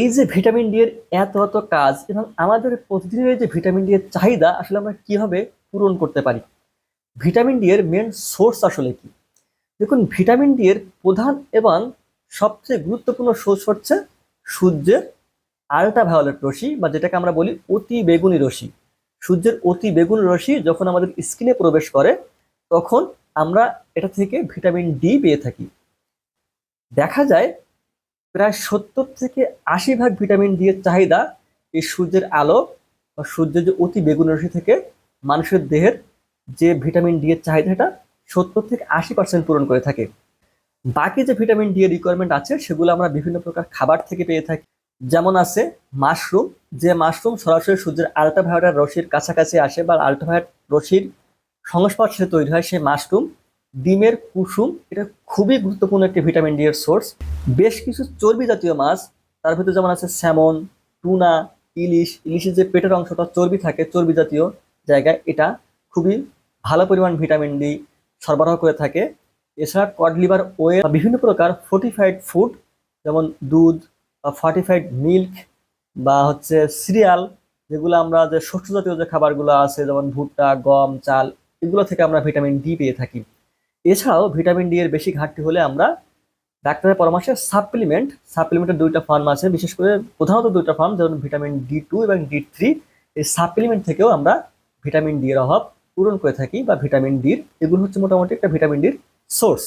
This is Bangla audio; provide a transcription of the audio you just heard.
এই যে ভিটামিন ডি এর এত এত কাজ, এবং আমাদের প্রতিদিনের যে ভিটামিন ডি এর চাহিদা, আসলে আমরা কীভাবে পূরণ করতে পারি? ভিটামিন ডি এর মেন সোর্স আসলে কি? দেখুন, ভিটামিন ডি এর প্রধান এবং সবচেয়ে গুরুত্বপূর্ণ সোর্স হচ্ছে সূর্যের আল্ট্রাভায়োলেট রশ্মি, বা যেটাকে আমরা বলি অতি বেগুনি রশ্মি। সূর্যের অতি বেগুনি রশ্মি যখন আমাদের স্কিনে প্রবেশ করে, তখন আমরা এটা থেকে ভিটামিন ডি পেয়ে থাকি। দেখা যায় প্রায় সত্তর থেকে আশি ভাগ ভিটামিন ডি এর চাহিদা এই সূর্যের আলো বা সূর্যের যে অতি বেগুন রশ্মি থেকে মানুষের দেহের যে ভিটামিন ডি এর চাহিদাটা সত্তর থেকে আশি পার্সেন্ট পূরণ করে থাকে। বাকি যে ভিটামিন ডি এর রিকোয়ারমেন্ট আছে, সেগুলো আমরা বিভিন্ন প্রকার খাবার থেকে পেয়ে থাকি। যেমন আছে মাশরুম। যে মাশরুম সরাসরি সূর্যের আল্ট্রাভায়োলেট রশ্মির কাছাকাছি আসে বা আল্ট্রাভায়োলেট রশ্মির সংস্পর্শে তৈরি হয় সেই মাশরুম। ডিমের কুসুম, এটা খুবই গুরুত্বপূর্ণ একটি ভিটামিন ডি এর সোর্স। বেশ কিছু চর্বি জাতীয় মাছ, তার ভিতরে যেমন আছে স্যামন, টুনা, ইলিশ, ইলিশের যে পেটের অংশটা চর্বি থাকে, চর্বি জাতীয় জায়গায়, এটা খুবই ভালো পরিমাণ ভিটামিন ডি সরবরাহ করে থাকে। এছাড়া কড লিভার ওয়ে বিভিন্ন প্রকার ফর্টিফাইড ফুড যেমন দুধ বা ফর্টিফাইড মিল্ক বা হচ্ছে সিরিয়াল যেগুলো আমরা যে শস্য জাতীয় যে খাবারগুলো আছে, যেমন ভুট্টা, গম, চাল, এগুলো থেকে আমরা ভিটামিন ডি পেয়ে থাকি। এছাড়াও ভিটামিন ডি এর বেশি ঘাটতি হলে আমরা ডাক্তারের পরামর্শে সাপ্লিমেন্ট সাপ্লিমেন্টের দুইটা ফার্ম আছে। বিশেষ করে প্রধানত দুইটা ফার্ম যেমন ভিটামিন ডি টু এবং ডি থ্রি এই সাপ্লিমেন্ট থেকেও আমরা ভিটামিন ডি এর অভাব পূরণ করে থাকি বা ভিটামিন ডির এগুলো হচ্ছে মোটামুটি একটা ভিটামিন ডির সোর্স